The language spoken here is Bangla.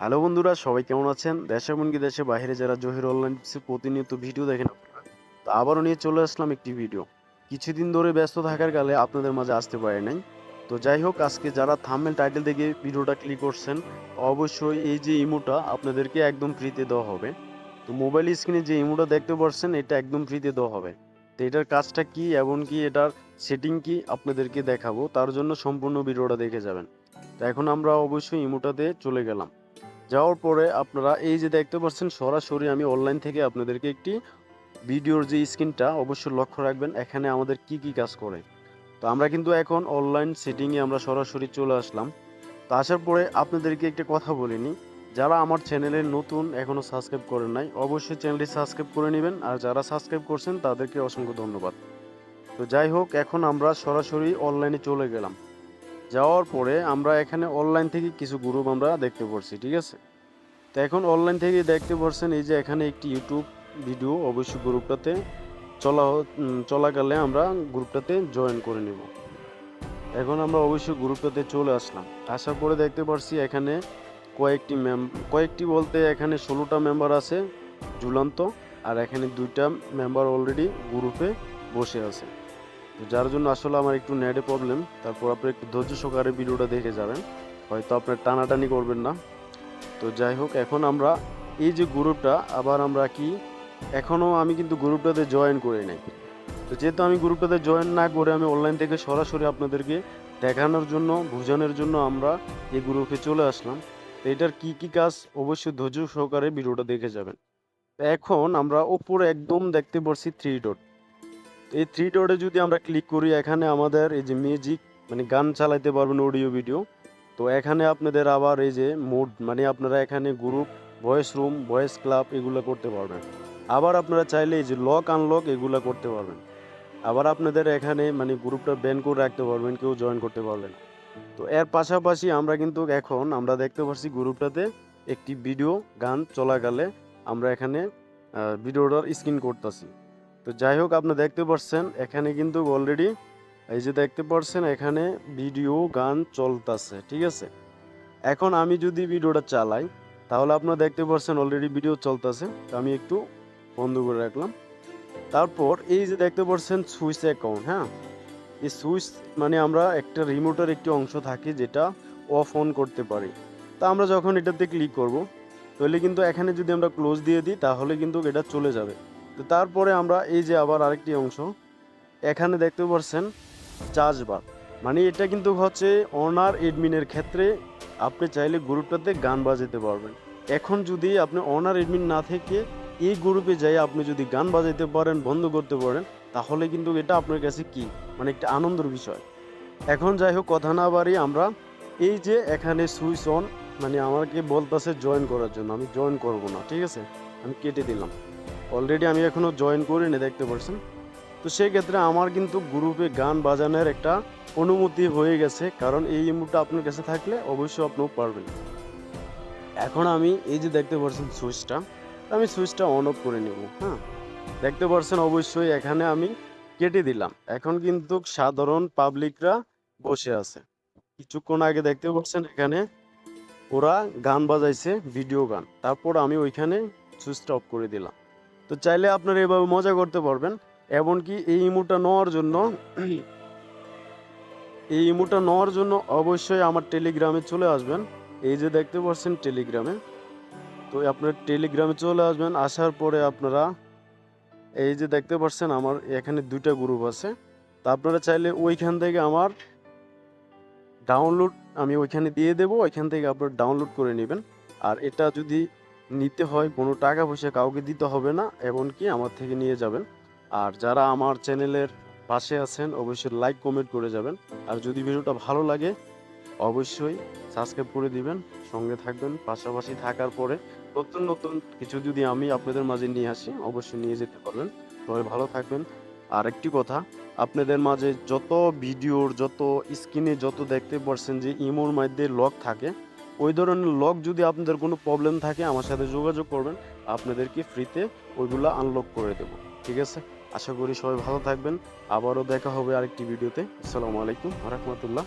হ্যালো বন্ধুরা, সবাই কেমন আছেন? দেশে এমনকি দেশে বাইরে যারা জহির অনলাইন প্রতিনিয়ত ভিডিও দেখেন তো আবারও নিয়ে চলে আসলাম একটি ভিডিও। কিছুদিন ধরে ব্যস্ত থাকার কালে আপনাদের মাঝে আসতে পারে নাই। তো যাই হোক, আজকে যারা থাম্বনেল টাইটেল দেখে ভিডিওটা ক্লিক করছেন, অবশ্যই এই যে ইমোটা আপনাদেরকে একদম ফ্রিতে দেওয়া হবে। তো মোবাইল স্ক্রিনে যে ইমোটা দেখতে পাচ্ছেন এটা একদম ফ্রিতে দেওয়া হবে। তো এটার কাজটা কি, এবং কি, এটার সেটিং কি, আপনাদেরকে দেখাবো। তার জন্য সম্পূর্ণ ভিডিওটা দেখে যাবেন। তো এখন আমরা অবশ্যই ইমোটাতে চলে গেলাম। যাওয়ার পরে আপনারা এই যে দেখতে পাচ্ছেন, সরাসরি আমি অনলাইন থেকে আপনাদেরকে একটি ভিডিওর যে স্ক্রিনটা অবশ্যই লক্ষ্য রাখবেন, এখানে আমাদের কি কি কাজ করে। তো আমরা কিন্তু এখন অনলাইন সেটিংয়ে আমরা সরাসরি চলে আসলাম। তো আসার পরে আপনাদেরকে একটা কথা বলিনি যারা আমার চ্যানেলে নতুন এখনও সাবস্ক্রাইব করেন নাই, অবশ্যই চ্যানেলটি সাবস্ক্রাইব করে নেবেন। আর যারা সাবস্ক্রাইব করছেন, তাদেরকে অসংখ্য ধন্যবাদ। তো যাই হোক, এখন আমরা সরাসরি অনলাইনে চলে গেলাম। যাওয়ার পরে আমরা এখানে অনলাইন থেকে কিছু গ্রুপ আমরা দেখতে পারছি, ঠিক আছে? তো এখন অনলাইন থেকে দেখতে পারছেন এই যে এখানে একটি ইউটিউব ভিডিও অবশ্যই গ্রুপটাতে চলা চলাকালে আমরা গ্রুপটাতে জয়েন করে নেব। এখন আমরা অবশ্যই গ্রুপটাতে চলে আসলাম। আসার পরে দেখতে পারছি এখানে কয়েকটি মেম কয়েকটি বলতে এখানে ষোলোটা মেম্বার আছে, ঝুলন্ত, আর এখানে দুইটা মেম্বার অলরেডি গ্রুপে বসে আছে। যার জন্য আসলে আমার একটু নেটে প্রবলেম তারপর আপনি একটু ধৈর্য সহকারে ভিডিওটা দেখে যাবেন। হয়তো আপনার টানাটানি করবেন না। তো যাই হোক, এখন আমরা এই যে গ্রুপটা আবার আমরা কি, এখনও আমি কিন্তু গ্রুপটাতে জয়েন করে নাই। তো যেহেতু আমি গ্রুপটাতে জয়েন না করে আমি অনলাইন থেকে সরাসরি আপনাদেরকে দেখানোর জন্য, বোঝানোর জন্য আমরা এই গ্রুপে চলে আসলাম। তো এটার কি কি কাজ, অবশ্যই ধৈর্য সহকারে ভিডিওটা দেখে যাবেন। এখন আমরা ওপরে একদম দেখতে পাচ্ছি থ্রি ডট এই থ্রি ডটে যদি আমরা ক্লিক করি, এখানে আমাদের এই যে মিউজিক মানে গান চালাইতে পারবেন অডিও ভিডিও তো এখানে আপনাদের আবার এই যে মোড মানে আপনারা এখানে group voice room voice club এগুলো করতে পারবেন। আবার আপনারা চাইলে এই যে লক আনলক এগুলো করতে পারবেন। আবার আপনাদের এখানে মানে গ্রুপটা ব্যান করে রাখতে পারবেন, কেউ জয়েন করতে পারবেন তো এর পাশাপাশি আমরা কিন্তু এখন, আমরা দেখতে পাচ্ছি গ্রুপটাতে একটি ভিডিও গান চলাকালে আমরা এখানে ভিডিওটার স্ক্রিন করতেছি। তো যাই হোক, আপনি দেখতে পাচ্ছেন এখানে কিন্তু অলরেডি এই যে দেখতে পাচ্ছেন এখানে ভিডিও গান চলতেছে, ঠিক আছে? এখন আমি যদি ভিডিওটা চালাই, তাহলে আপনারা দেখতে পাচ্ছেন অলরেডি ভিডিও চলতেছে, তো আমি একটু বন্ধ করে রাখলাম। তারপর এই যে দেখতে পাচ্ছেন সুইচ অ্যাকাউন্ট হ্যাঁ? এই সুইচ মানে আমরা একটা রিমোটের একটি অংশ থাকে, যেটা অফ অন করতে পারি। তা আমরা যখন এটাতে ক্লিক করব, তাহলে কিন্তু এখানে যদি আমরা ক্লোজ দিয়ে দিই, তাহলে কিন্তু এটা চলে যাবে। তো তারপরে আমরা এই যে আবার আরেকটি অংশ, এখানে দেখতে পাচ্ছেন চার্জ বার মানে এটা কিন্তু হচ্ছে অনার এডমিনের ক্ষেত্রে আপনি চাইলে গ্রুপটাতে গান বাজাতে পারবেন। এখন যদি আপনি অনার এডমিন না থেকে এই গ্রুপে যাই আপনি যদি গান বাজাইতে পারেন, বন্ধ করতে পারেন, তাহলে কিন্তু এটা আপনার কাছে কি? মানে একটা আনন্দের বিষয়। এখন যাই হোক, কথা না বাড়ি আমরা এই যে এখানে সুইচ অন মানে আমাকে বলতেছে জয়েন করার জন্য, আমি জয়েন করব না, ঠিক আছে? আমি কেটে দিলাম। অলরেডি আমি এখনও জয়েন করিনি, দেখতে পাচ্ছেন তো সেই ক্ষেত্রে আমার কিন্তু গ্রুপে গান বাজানোর একটা অনুমতি হয়ে গেছে, কারণ এই ইমোটা আপনার কাছে থাকলে অবশ্যই আপনিও পারবেন। এখন আমি এই যে দেখতে পাচ্ছেন সুইচটা আমি সুইচটা অন অফ করে নেব হ্যাঁ? দেখতে পাচ্ছেন অবশ্যই এখানে আমি কেটে দিলাম। এখন কিন্তু সাধারণ পাবলিকরা বসে আছে। কিছুক্ষণ আগে দেখতে পাচ্ছেন এখানে ওরা গান বাজাইছে ভিডিও গান। তারপর আমি ওইখানে সুইচটা অফ করে দিলাম। তো চাইলে আপনারা এভাবে মজা করতে পারবেন। এমনকি এই ইমোটা নেওয়ার জন্য, এই ইমোটা নেওয়ার জন্য অবশ্যই আমার টেলিগ্রামে চলে আসবেন। এই যে দেখতে পাচ্ছেন টেলিগ্রামে। তো আপনার টেলিগ্রামে চলে আসবেন, আসার পরে আপনারা এই যে দেখতে পাচ্ছেন আমার এখানে দুইটা গ্রুপ আছে। তা আপনারা চাইলে ওইখান থেকে আমার ডাউনলোড আমি ওইখানে দিয়ে দেবো, ওইখান থেকে আপনারা ডাউনলোড করে নেবেন। আর এটা যদি নিতে হয়, কোনো টাকা পয়সা কাউকে দিতে হবে না, এমনকি আমার থেকে নিয়ে যাবেন। আর যারা আমার চ্যানেলের পাশে আছেন, অবশ্যই লাইক কমেন্ট করে যাবেন। আর যদি ভিডিওটা ভালো লাগে, অবশ্যই সাবস্ক্রাইব করে দিবেন। সঙ্গে থাকবেন, পাশাপাশি থাকার পরে নতুন নতুন কিছু যদি আমি আপনাদের মাঝে নিয়ে আসি, অবশ্যই নিয়ে যেতে পারবেন। সবাই ভালো থাকবেন। আর একটি কথা, আপনাদের মাঝে যত ভিডিওর যত স্ক্রিনে যত দেখতে পারছেন যে ইমোর মধ্যে লক থাকে ওই ধরনের লক যদি আপনাদের কোনো প্রবলেম থাকে, আমার সাথে যোগাযোগ করবেন। আপনাদেরকে ফ্রিতে ওইগুলো আনলক করে দেব। ঠিক আছে? আশা করি সবাই ভালো থাকবেন। আবারও দেখা হবে আরেকটি ভিডিওতে আসসালামু আলাইকুম রহমতুল্লাহ